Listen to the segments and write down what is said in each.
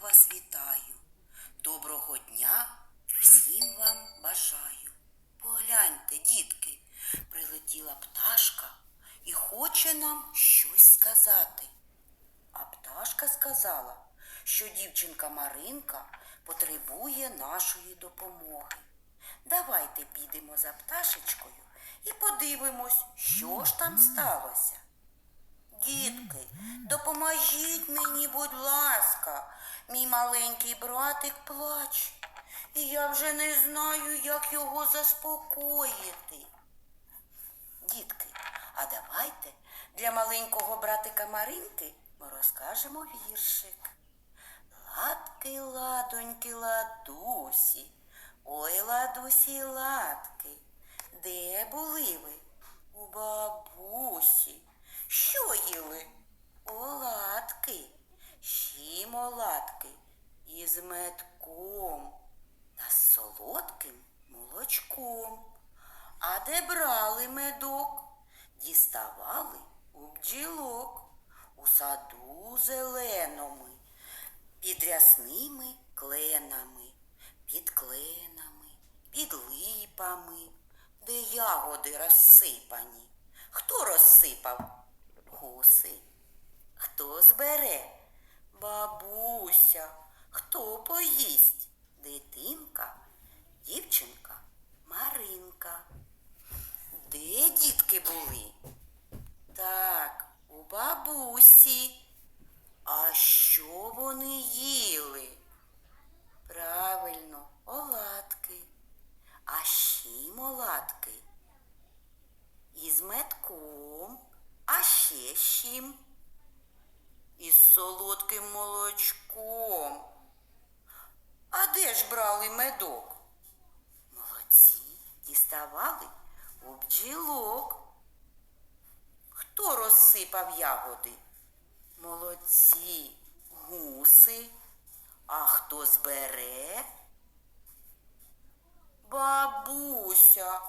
вас вітаю. Доброго дня всім вам бажаю. Погляньте, дітки, прилетіла пташка і хоче нам щось сказати. А пташка сказала, що дівчинка Маринка потребує нашої допомоги. Давайте підемо за пташечкою і подивимось, що ж там сталося. Дітки, допоможіть мені, будь ласка, мій маленький братик плаче, і я вже не знаю, як його заспокоїти. Дітки, а давайте для маленького братика Маринки ми розкажемо віршик. Ладки, ладоньки, ладусі, ой, ладусі, ладки, де були ви? У бабусі. Що їли? Оладки, щім оладки із медком та з солодким молочком. А де брали медок? Діставали у бджілок, у саду зеленому, під рясними кленами, під кленами, під липами, де ягоди розсипані. Хто розсипав? Гуси. Хто збере? Бабуся. Хто поїсть? Дитинка, дівчинка, Маринка. Де дітки були? Так, у бабусі. А що вони їли? Правильно, оладки. А ще оладки. Із метком, а ще з чим? Із солодким молочком. А де ж брали медок? Молодці, діставали у бджілок. Хто розсипав ягоди? Молодці, гуси. А хто збере? Бабуся,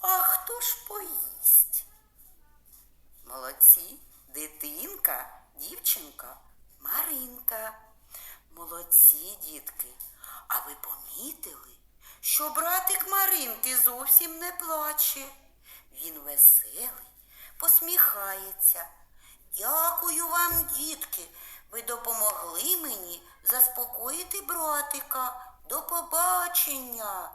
а хто ж поїсть? Молодці, дитинка, дівчинка, Маринка. Молодці, дітки. А ви помітили, що братик Маринки зовсім не плаче. Він веселий, посміхається. Дякую вам, дітки. Ви допомогли мені заспокоїти братика. До побачення.